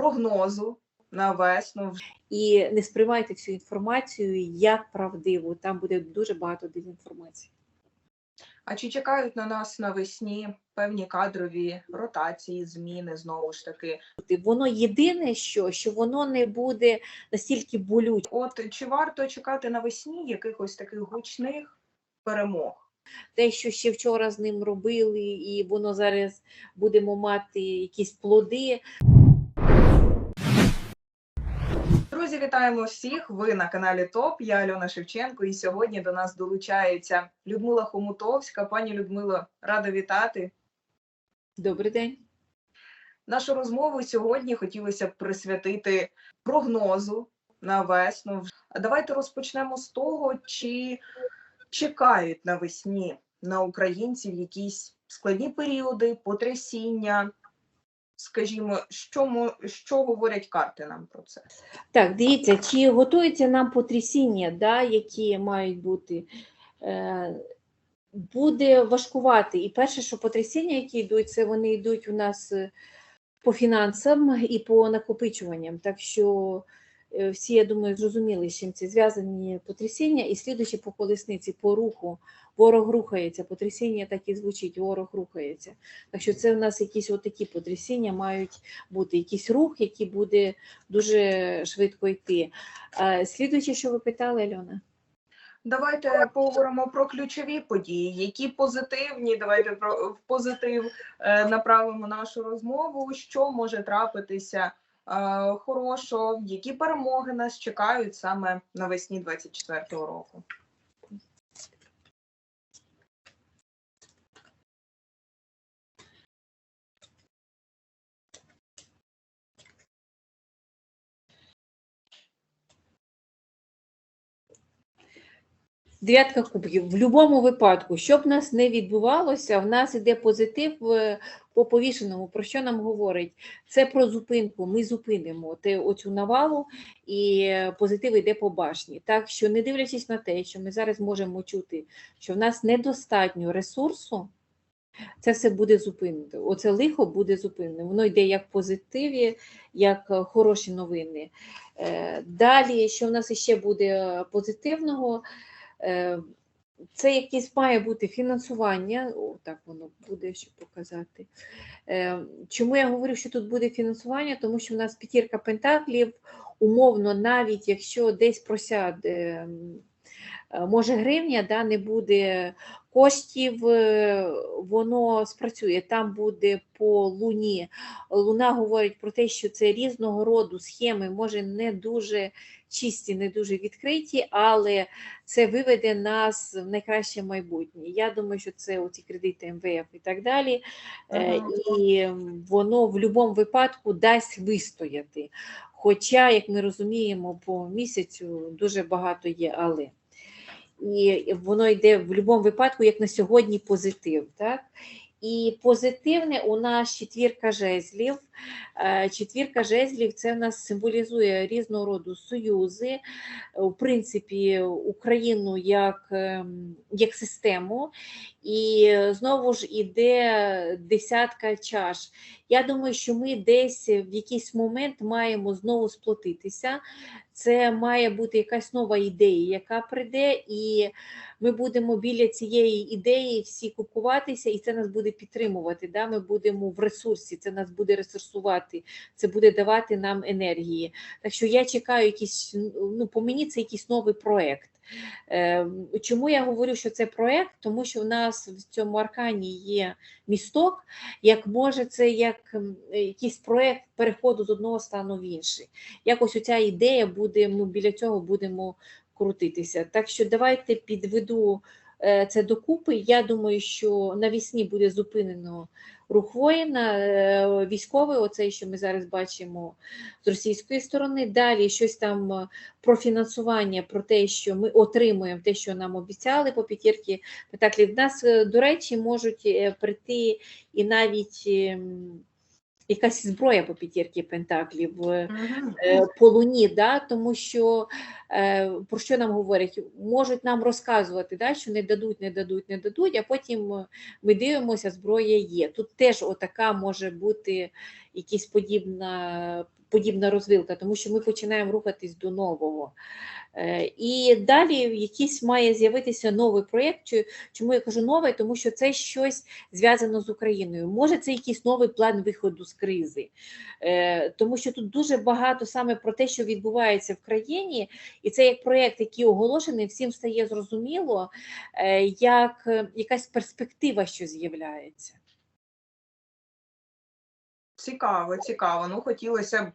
прогнозу на весну. І не сприймайте цю інформацію як правдиву. Там буде дуже багато дезінформації. А чи чекають на нас навесні певні кадрові ротації, зміни знову ж таки? Воно єдине, що, що воно не буде настільки болюче. От чи варто чекати навесні якихось таких гучних перемог? Те, що ще вчора з ним робили, і воно зараз будемо мати якісь плоди. Друзі, вітаємо всіх! Ви на каналі ТОП. Я Альона Шевченко, і сьогодні до нас долучається Людмила Хомутовська. Пані Людмило, рада вітати. Добрий день. Нашу розмову сьогодні хотілося б присвятити прогнозу на весну. Давайте розпочнемо з того, чи чекають навесні на українців якісь складні періоди, потрясіння. Скажімо, що, що говорять карти нам про це? Так, дивіться, чи готується нам потрясіння, да, які мають бути. Е, буде важкувати. І перше, що потрясіння, які йдуть, це вони йдуть у нас е, по фінансам і по накопичуванням. Так що всі, я думаю, зрозуміли, з чим це зв'язані потрясіння, і слідуючи по колесниці, по руху, ворог рухається, потрясіння так і звучить, ворог рухається. Так що це в нас якісь отакі потрясіння мають бути, якийсь рух, який буде дуже швидко йти. Е, Слідуючи, що ви питали, Альона? Давайте поговоримо про ключові події, які позитивні. Давайте про в позитив е, направимо нашу розмову. Що може трапитися е, хорошого, які перемоги нас чекають саме навесні 24-го року. Дев'ятка кубків. В будь-якому випадку, що б нас не відбувалося, в нас іде позитив е, по повішеному. Про що нам говорить? Це про зупинку. Ми зупинимо те, оцю навалу, і позитив йде по башні. Так що, не дивлячись на те, що ми зараз можемо чути, що в нас недостатньо ресурсу, це все буде зупинено. Оце лихо буде зупинено. Воно йде як позитиві, як е, хороші новини. Е, Далі, що в нас ще буде позитивного? Е, Це якесь має бути фінансування, о, так воно буде, ще показати. Е, Чому я говорю, що тут буде фінансування? Тому що в нас п'ятірка пентаклів, умовно, навіть якщо десь просяде, може гривня, да, не буде коштів, е, воно спрацює. Там буде по луні. Луна говорить про те, що це різного роду схеми, може не дуже чисті, не дуже відкриті, але це виведе нас в найкраще майбутнє. Я думаю, що це оці кредити МВФ і так далі. Е, Ага. І воно в будь-якому випадку дасть вистояти. Хоча, як ми розуміємо, по місяцю дуже багато є але. І воно йде в будь-якому випадку, як на сьогодні, позитив. Так? І позитивне у нас четвірка жезлів. Е, Четвірка жезлів це в нас символізує різного роду союзи, в принципі, Україну як, ем, як систему. І знову ж іде десятка чаш. Я думаю, що ми десь в якийсь момент маємо знову сплотитися. Це має бути якась нова ідея, яка прийде, і ми будемо біля цієї ідеї всі купуватися, і це нас буде підтримувати. Да? Ми будемо в ресурсі, це нас буде ресурсувати, це буде давати нам енергії. Так що я чекаю якийсь, ну по мені це якийсь новий проект. Е, Чому я говорю, що це проект? Тому що в нас в цьому аркані є місток, як може це як якийсь проект переходу з одного стану в інший. Якось оця ідея буде, ми біля цього будемо крутитися. Так що давайте підведу це докупи. Я думаю, що навесні буде зупинено рух воїна, е, військовий, оцей, що ми зараз бачимо з російської сторони. Далі щось там е, про фінансування, про те, що ми отримуємо те, що нам обіцяли по п'ятірки пентаклів. В нас, е, до речі, можуть е, прийти і навіть. Якась зброя по п'ятірки пентаклів Мгм. е, по луні, да? тому що е, про що нам говорять? Можуть нам розказувати, да? що не дадуть, не дадуть, не дадуть, а потім ми дивимося, зброя є. Тут теж отака може бути якась подібна подібна розвилка, тому що ми починаємо рухатись до нового. Е, І далі якийсь має з'явитися новий проєкт. Чому я кажу новий? Тому що це щось зв'язано з Україною. Може, це якийсь новий план виходу з кризи, Е, тому що тут дуже багато саме про те, що відбувається в країні, і це як проєкт, який оголошений, всім стає зрозуміло, е, як якась перспектива, що з'являється. Цікаво, цікаво. Ну, хотілося б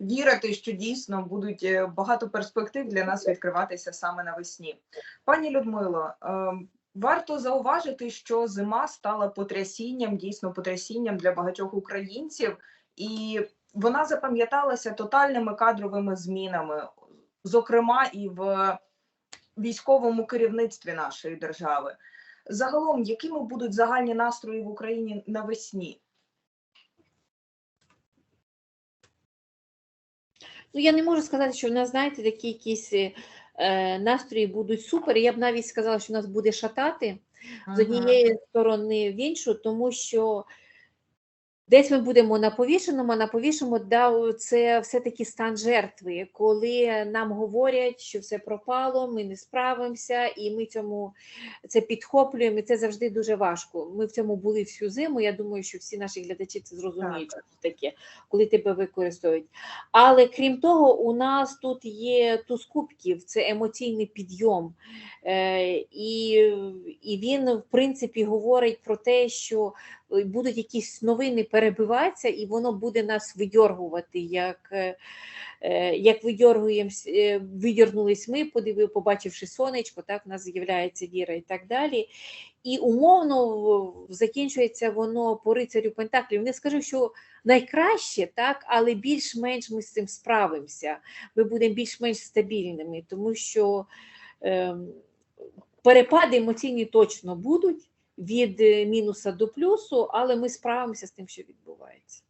вірити, що дійсно будуть е, багато перспектив для нас відкриватися саме навесні. Пані Людмило, ем, варто зауважити, що зима стала потрясінням, дійсно потрясінням для багатьох українців, і вона запам'яталася тотальними кадровими змінами, зокрема і в військовому керівництві нашої держави. Загалом, якими будуть загальні настрої в Україні навесні? Ну, я не можу сказати, що в нас, знаєте, такі якісь е, настрої будуть супер. Я б навіть сказала, що нас буде шатати з однієї сторони в іншу, тому що десь ми будемо на повішеному, а на повішеному да, це все-таки стан жертви, коли нам говорять, що все пропало, ми не справимося, і ми цьому це підхоплюємо, і це завжди дуже важко. Ми в цьому були всю зиму. Я думаю, що всі наші глядачі це зрозуміють, що таке, коли тебе використовують. Але крім того, у нас тут є туз кубків, це емоційний підйом. Е, і, і він, в принципі, говорить про те, що будуть якісь новини перебиватися, і воно буде нас видьоргувати, як, е, е, як е, видьорнулись ми, подивив, побачивши сонечко, так, в нас з'являється віра і так далі. І умовно закінчується воно по рицарю Пентаклів. Не скажу, що найкраще, так, але більш-менш ми з цим справимося. Ми будемо більш-менш стабільними, тому що ем, перепади емоційні точно будуть від е, мінуса до плюсу, але ми справимося з тим, що відбувається.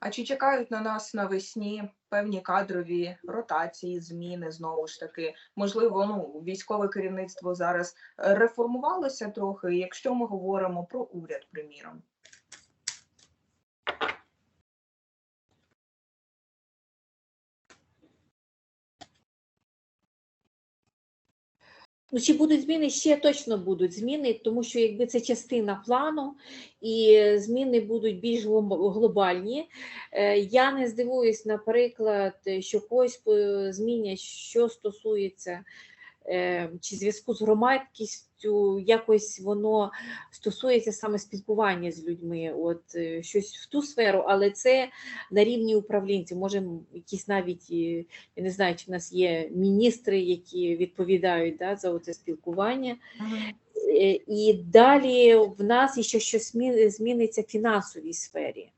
А чи чекають на нас навесні певні кадрові ротації, зміни знову ж таки? Можливо, ну військове керівництво зараз е, реформувалося трохи, якщо ми говоримо про уряд, приміром. Ну, чи будуть зміни? Ще точно будуть зміни, тому що якби це частина плану, і зміни будуть більш глобальні. Е, Я не здивуюсь, наприклад, що когось е, змінять, що стосується чи зв'язку з громадськістю, якось воно стосується саме спілкування з людьми, от е, щось в ту сферу, але це на рівні управлінців. Може, якісь навіть е, я не знаю, чи в нас є міністри, які відповідають да, за це спілкування. Е, І далі в нас ще щось зміниться в фінансовій сфері.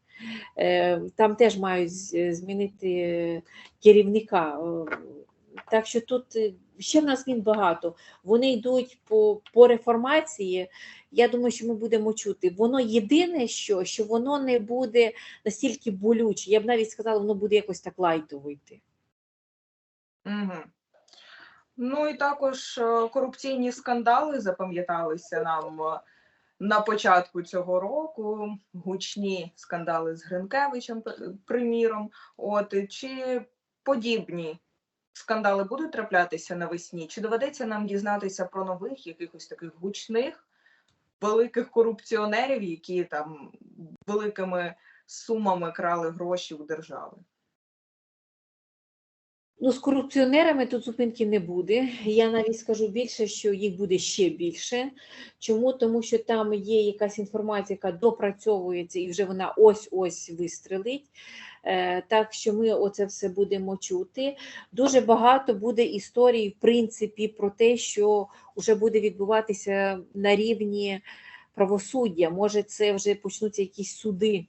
Е, Там теж мають змінити керівника. Е, Так що тут е, ще в нас змін багато. Вони йдуть по, по реформації. Я думаю, що ми будемо чути. Воно єдине, що, що воно не буде настільки болюче. Я б навіть сказала, воно буде якось так лайтово йти. Угу. Ну і також е, корупційні скандали запам'яталися нам е, на початку цього року. Гучні скандали з Гринкевичем, приміром. От чи подібні скандали будуть траплятися навесні? Чи доведеться нам дізнатися про нових якихось таких гучних великих корупціонерів, які там великими сумами крали гроші у держави? Ну, з корупціонерами тут зупинки не буде. Я навіть скажу більше, що їх буде ще більше. Чому? Тому що там є якась інформація, яка допрацьовується і вже вона ось-ось вистрелить. Е, Так що ми оце все будемо чути. Дуже багато буде історій, в принципі, про те, що вже буде відбуватися на рівні правосуддя. Може, це вже почнуться якісь суди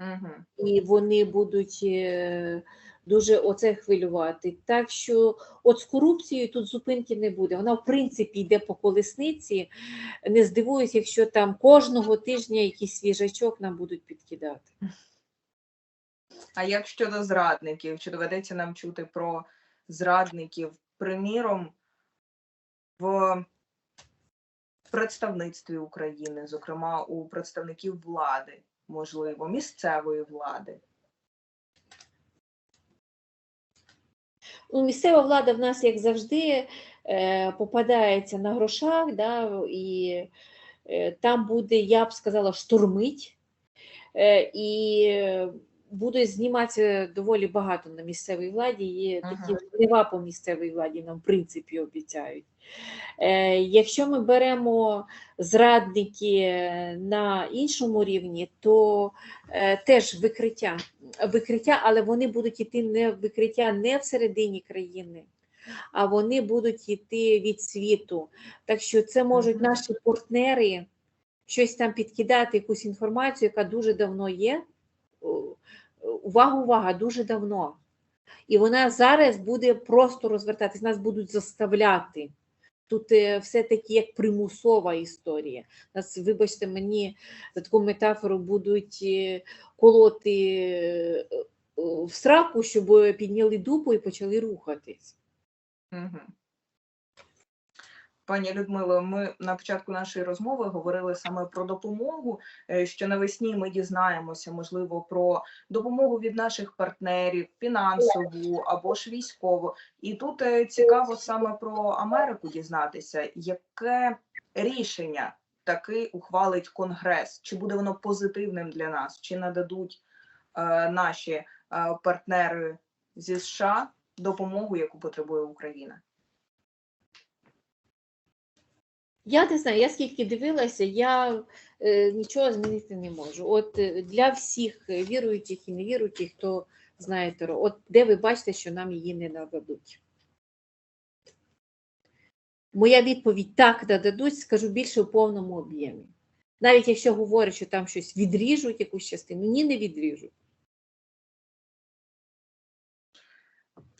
Угу. і вони будуть е, дуже оце хвилювати. Так що, от з корупцією тут зупинки не буде. Вона, в принципі, йде по колесниці. Не здивуюсь, якщо там кожного тижня якийсь свіжачок нам будуть підкидати. А як щодо зрадників, чи доведеться нам чути про зрадників, приміром, в представництві України, зокрема у представників влади, можливо, місцевої влади? Ну, місцева влада в нас, як завжди, е, попадається на грошах, да, і е, там буде, я б сказала, штурмить. Е, і буде зніматися доволі багато на місцевій владі. Є такі жнива по місцевій владі нам, в принципі, обіцяють. Е, Якщо ми беремо зрадники е, на іншому рівні, то е, теж викриття, викриття, але вони будуть йти не викриття не всередині країни, а вони будуть йти від світу. Так що це можуть наші партнери щось там підкидати, якусь інформацію, яка дуже давно є. Увага, увага, дуже давно. І вона зараз буде просто розвертатись, нас будуть заставляти. Тут е, все-таки як примусова історія. Нас, вибачте, мені за таку метафору будуть е, колоти е, в сраку, щоб підняли дупу і почали рухатись. Угу. Пані Людмило, ми на початку нашої розмови говорили саме про допомогу, е, що навесні ми дізнаємося, можливо, про допомогу від наших партнерів, фінансову або ж військову. І тут е, цікаво саме про Америку дізнатися, яке рішення таки ухвалить Конгрес, чи буде воно позитивним для нас, чи нададуть е, наші е, партнери зі США допомогу, яку потребує Україна. Я не знаю, я скільки дивилася, я е, нічого змінити не можу. От е, для всіх е, віруючих і невіруючих, хто знає от де ви бачите, що нам її не нададуть. Моя відповідь так нададуть, скажу більше в повному об'ємі. Навіть якщо говорять, що там щось відріжуть, якусь частину, ні, не відріжуть.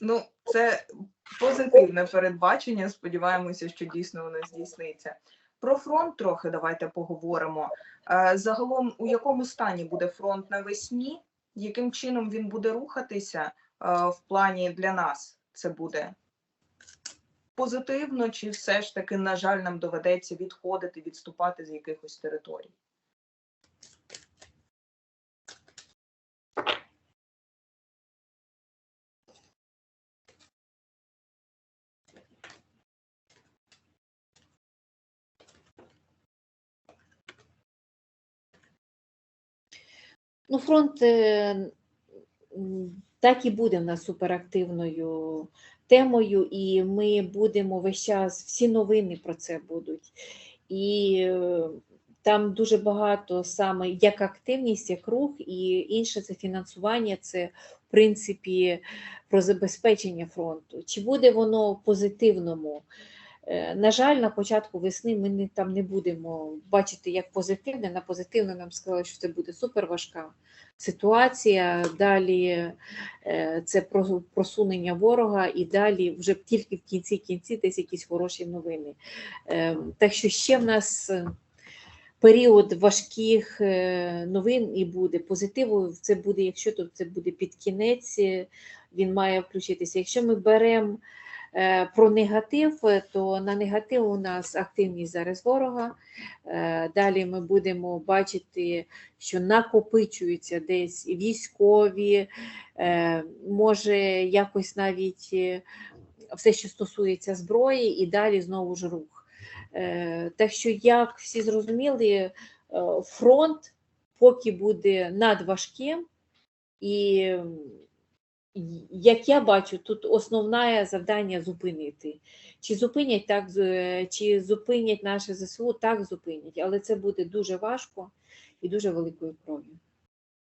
Ну, це позитивне передбачення. Сподіваємося, що дійсно воно здійсниться. Про фронт трохи давайте поговоримо. Е, Загалом, у якому стані буде фронт навесні? Яким чином він буде рухатися е, в плані для нас? Це буде позитивно, чи все ж таки, на жаль, нам доведеться відходити, відступати з якихось територій? Ну, фронт е, так і буде в нас суперактивною темою, і ми будемо весь час, всі новини про це будуть. І е, там дуже багато саме як активність, як рух, і інше це фінансування, це в принципі про забезпечення фронту. Чи буде воно в позитивному? Е, На жаль, на початку весни ми не, там не будемо бачити як позитивне. На позитивне нам сказали, що це буде супер важка ситуація. Далі е, це просунення ворога, і далі вже тільки в кінці кінці десь якісь хороші новини. Е, Так що ще в нас період важких новин і буде. Позитиву це буде, якщо то це буде під кінець, він має включитися. Якщо ми беремо про негатив, е, то на негатив у нас активність зараз ворога. Е, Далі ми будемо бачити, що накопичуються десь військові, е, може якось навіть е, все, що стосується зброї, і далі знову ж рух. Е, Так що, як всі зрозуміли, е, фронт поки буде надважким, і як я бачу, тут основне завдання зупинити. Чи зупинять так, чи зупинять наше ЗСУ, так зупинять, але це буде дуже важко і дуже великою кров'ю.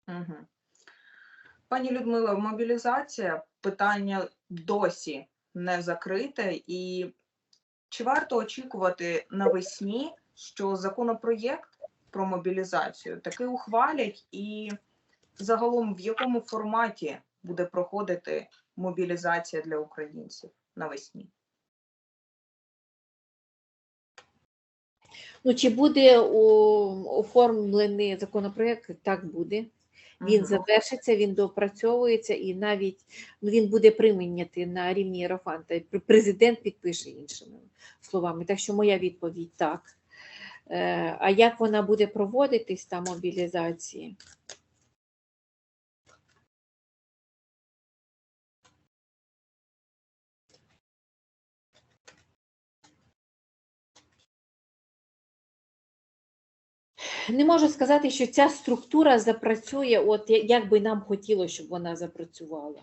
Угу. Пані Людмила, мобілізація питання досі не закрите. І чи варто очікувати навесні, що законопроєкт про мобілізацію таки ухвалять, і загалом в якому форматі буде проходити мобілізація для українців навесні? Ну, чи буде оформлений законопроект? Так буде. Він Мгм. завершиться, він доопрацьовується і навіть ну, він буде прийняти на рівні Єрофанта. Президент підпише іншими словами. Так що моя відповідь так. Е, А як вона буде проводитись та мобілізації? Не можу сказати, що ця структура запрацює, от як би нам хотілося, щоб вона запрацювала.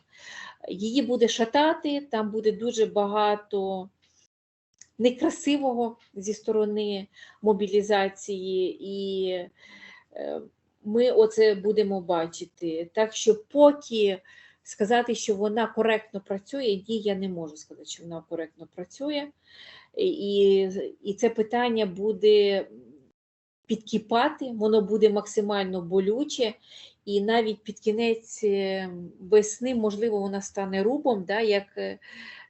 Її буде шатати, там буде дуже багато некрасивого зі сторони мобілізації, і е, ми оце будемо бачити. Так що поки сказати, що вона коректно працює, ні, я не можу сказати, що вона коректно працює. І, і це питання буде підкіпати, воно буде максимально болюче, і навіть під кінець е, весни, можливо, вона стане рубом, да, як е,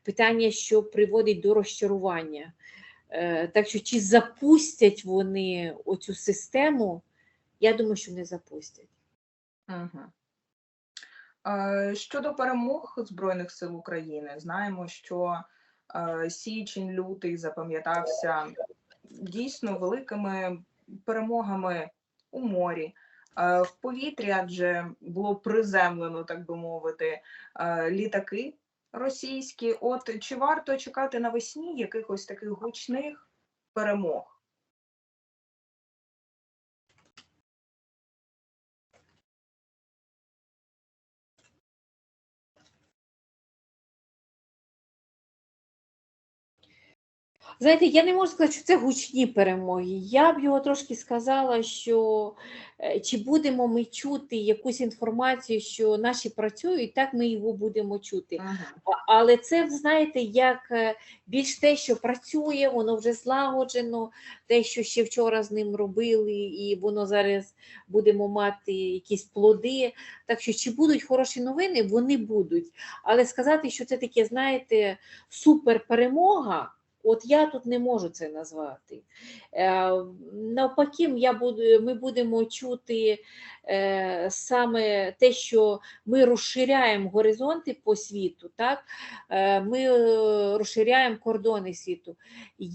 питання, що приводить до розчарування. Е, Так що чи запустять вони оцю систему, я думаю, що не запустять. Е, щодо перемог Збройних сил України, знаємо, що січень, лютий запам'ятався дійсно великими перемогами у морі. Е, в повітрі, адже було приземлено, так би мовити, е, літаки російські. От чи варто чекати навесні якихось таких гучних перемог? Знаєте, я не можу сказати, що це гучні перемоги. Я б його трошки сказала, що е, чи будемо ми чути якусь інформацію, що наші працюють, так ми його будемо чути. Мгм. А- Але це, знаєте, як е, більш те, що працює, воно вже злагоджено, те, що ще вчора з ним робили, і воно зараз будемо мати якісь плоди. Так що, чи будуть хороші новини, вони будуть. Але сказати, що це таке, знаєте, супер перемога. От я тут не можу це назвати. Е, навпаки, я буду, ми будемо чути е, саме те, що ми розширяємо горизонти по світу, так? Е, ми розширяємо кордони світу.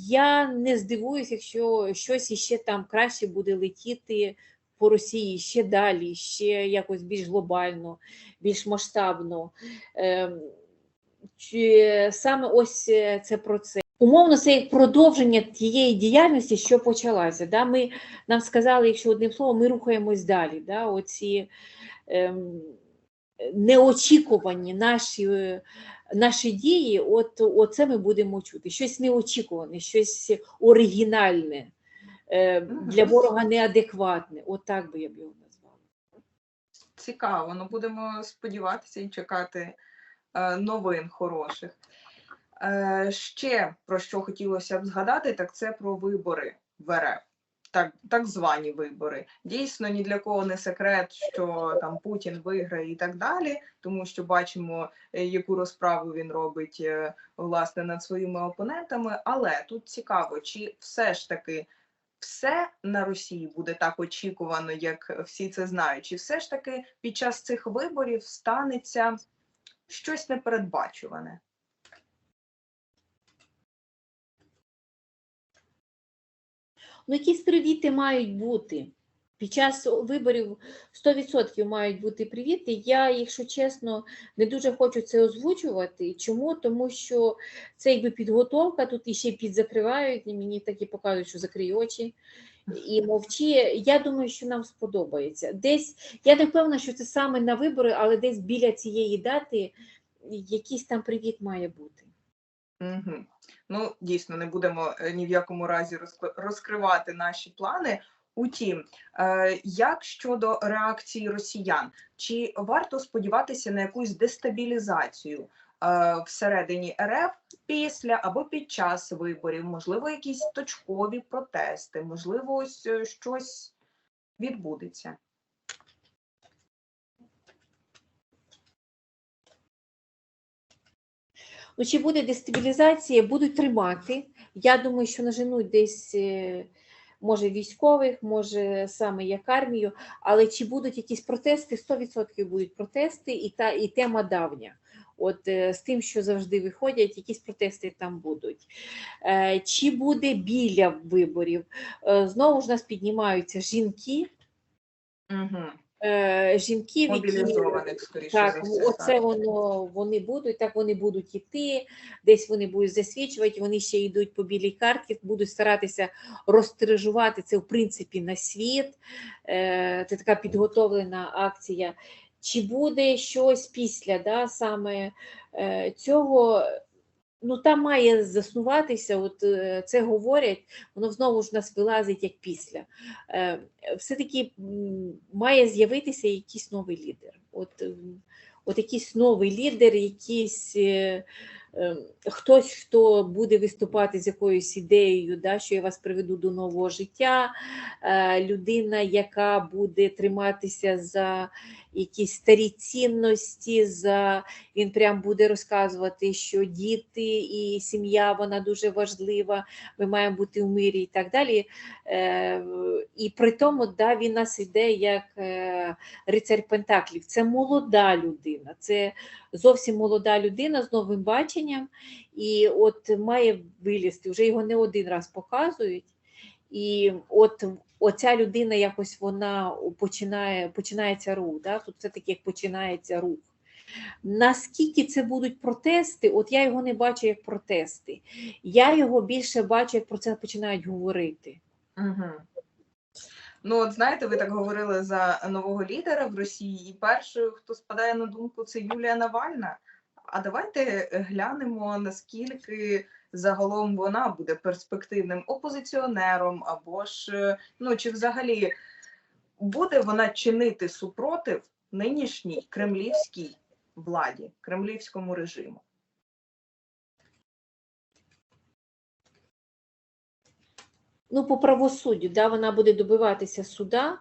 Я не здивуюся, якщо щось іще там краще буде летіти по Росії ще далі, ще якось більш глобально, більш масштабно. Ем, Чи саме ось це про це. Умовно, це як продовження тієї діяльності, що почалася. Да? Ми, нам сказали, якщо одним словом, ми рухаємось далі. Да? Оці ем, неочікувані наші, е, наші дії, от, оце ми будемо чути. Щось неочікуване, щось оригінальне, е, для ворога неадекватне. От так би я б його назвала. Цікаво, ну будемо сподіватися і чекати е, новин хороших. Е, ще про що хотілося б згадати, так це про вибори в РФ. Так, так звані вибори. Дійсно, ні для кого не секрет, що там Путін виграє і так далі, тому що бачимо, е, яку розправу він робить е, власне над своїми опонентами. Але тут цікаво, чи все ж таки все на Росії буде так очікувано, як всі це знають, чи все ж таки під час цих виборів станеться щось непередбачуване? Ну, якісь привіти мають бути. Під час виборів 100% мають бути привіти. Я, якщо чесно, не дуже хочу це озвучувати. Чому? Тому що це якби підготовка, тут іще підзакривають, і мені так і показують, що закрий очі і мовчи. Я думаю, що нам сподобається. Десь я не впевнена, що це саме на вибори, але десь біля цієї дати якийсь там привіт має бути. Угу. Ну, дійсно, не будемо е, ні в якому разі розкривати наші плани. Утім, е, як щодо реакції росіян, чи варто сподіватися на якусь дестабілізацію е, всередині РФ після або під час виборів? Можливо, якісь точкові протести, можливо, ось щось відбудеться. Ну, чи буде дестабілізація, будуть тримати. Я думаю, що наженуть десь, е, може, військових, може саме як армію, але чи будуть якісь протести, 100% будуть протести, і та і тема давня. От е, з тим, що завжди виходять, якісь протести там будуть. Е, Чи буде біля виборів? Знову ж нас піднімаються жінки, Угу. Е, жінків, які скоріше так, за все. оце так. воно вони будуть, так вони будуть йти, десь вони будуть засвідчувати, вони ще йдуть по білій карті, будуть старатися розтиражувати це в принципі на світ. Е, Це така підготовлена акція. Чи буде щось після да, саме е, цього? Ну, там має заснуватися, от е, це говорять, воно знову ж нас вилазить як після. Е, Все-таки має з'явитися якийсь новий лідер. От, от якийсь новий лідер, якийсь е, е, хтось, хто буде виступати з якоюсь ідеєю, да, що я вас приведу до нового життя, е, людина, яка буде триматися за якісь старі цінності, за він прям буде розказувати, що діти і сім'я вона дуже важлива, ми маємо бути в мирі і так далі. Е, і при тому, да, він нас іде як е, рицарь Пентаклів. Це молода людина, це зовсім молода людина з новим баченням, і от має вилізти, вже його не один раз показують. І от оця людина якось вона починає, починається рух. Да? Тут все-таки як починається рух. Наскільки це будуть протести, от я його не бачу як протести. Я його більше бачу, як про це починають говорити. Угу. Ну, от знаєте, ви так говорили за нового лідера в Росії, і першою, хто спадає на думку, це Юлія Навальна. А давайте глянемо, наскільки загалом вона буде перспективним опозиціонером, або ж е, ну чи взагалі буде вона чинити супротив нинішній кремлівській владі, кремлівському режиму. Ну, по правосуддю, да, вона буде добиватися суда,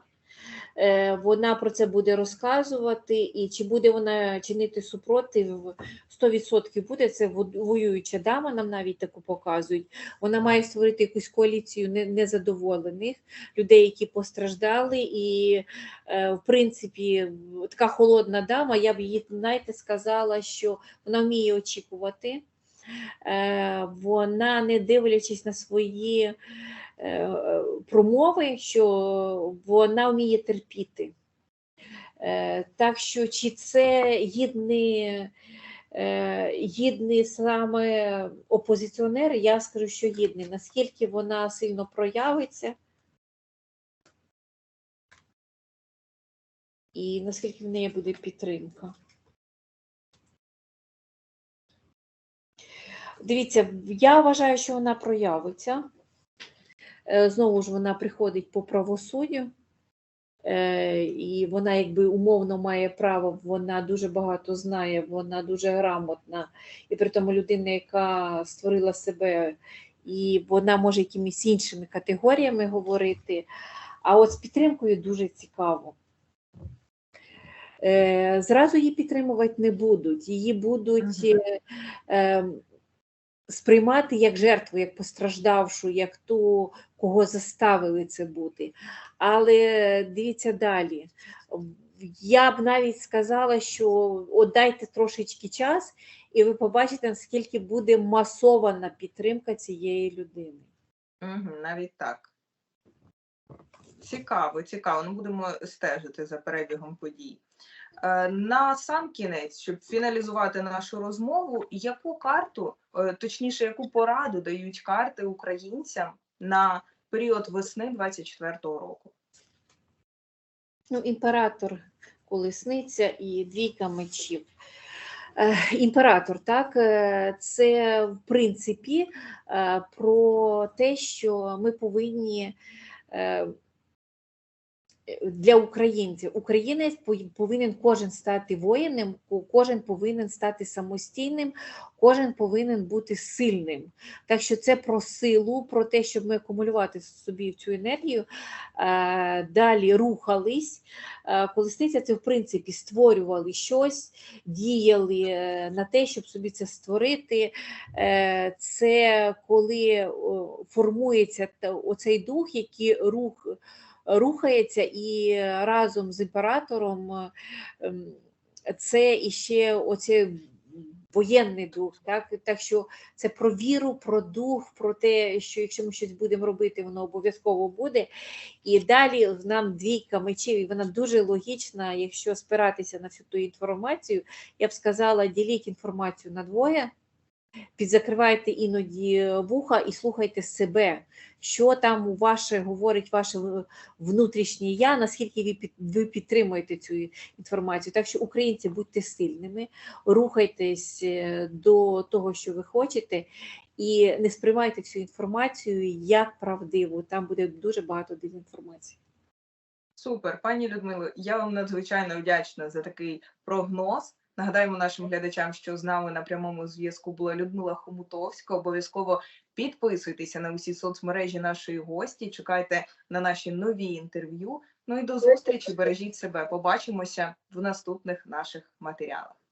вона про це буде розказувати, і чи буде вона чинити супротив, 100% буде. Це воююча дама, нам навіть таку показують. Вона має створити якусь коаліцію незадоволених людей, які постраждали. І, е, в принципі, така холодна дама, я б їй, знаєте, сказала, що вона вміє очікувати. Е, Вона, не дивлячись на свої е, промови, що вона вміє терпіти. Е, Так що, чи це гідний, е, гідний саме опозиціонер, я скажу, що гідний. Наскільки вона сильно проявиться, і наскільки в неї буде підтримка. Дивіться, я вважаю, що вона проявиться. Е, Знову ж вона приходить по правосуддю, е, і вона якби умовно має право, вона дуже багато знає, вона дуже грамотна, і при тому людина, яка створила себе, і вона може якимись іншими категоріями говорити. А от з підтримкою дуже цікаво. Е, Зразу її підтримувати не будуть, її будуть Мгм. Сприймати як жертву, як постраждавшу, як ту, кого заставили це бути. Але дивіться далі. Я б навіть сказала, що от дайте трошечки час, і ви побачите, наскільки буде масована підтримка цієї людини. Угу, навіть так. Цікаво, цікаво. Ну, будемо стежити за перебігом подій. Е, На сам кінець, щоб фіналізувати нашу розмову, яку карту, е, точніше, яку пораду дають карти українцям на період весни 24-го року? Ну, імператор колесниця і двійка мечів. Е, Імператор, так, це в принципі про те, що ми повинні для українців. Українець повинен кожен стати воїном, кожен повинен стати самостійним, кожен повинен бути сильним. Так що це про силу, про те, щоб ми акумулювати собі цю енергію, е, далі рухались. Е, Колесниця це в принципі створювали щось, діяли е, на те, щоб собі це створити. Це коли формується оцей дух, який рух рухається і разом з імператором ем, це іще оце воєнний дух. Так? так що це про віру, про дух, про те, що якщо ми щось будемо робити, воно обов'язково буде. І далі нам двійка мечів, і вона дуже логічна, якщо спиратися на всю ту інформацію, я б сказала, діліть інформацію на двоє. Підзакривайте іноді вуха і слухайте себе, що там у ваше говорить ваше внутрішнє я, наскільки ви підтримуєте цю інформацію. Так що, українці, будьте сильними, рухайтесь е, до того, що ви хочете, і не сприймайте цю інформацію як правдиву. Там буде дуже багато дезінформації. Супер, пані Людмило, я вам надзвичайно вдячна за такий прогноз. Нагадаємо нашим глядачам, що з нами на прямому зв'язку була Людмила Хомутовська. Обов'язково підписуйтеся на усі соцмережі нашої гості. Чекайте на наші нові інтерв'ю. Ну і до зустрічі. Бережіть себе. Побачимося в наступних наших матеріалах.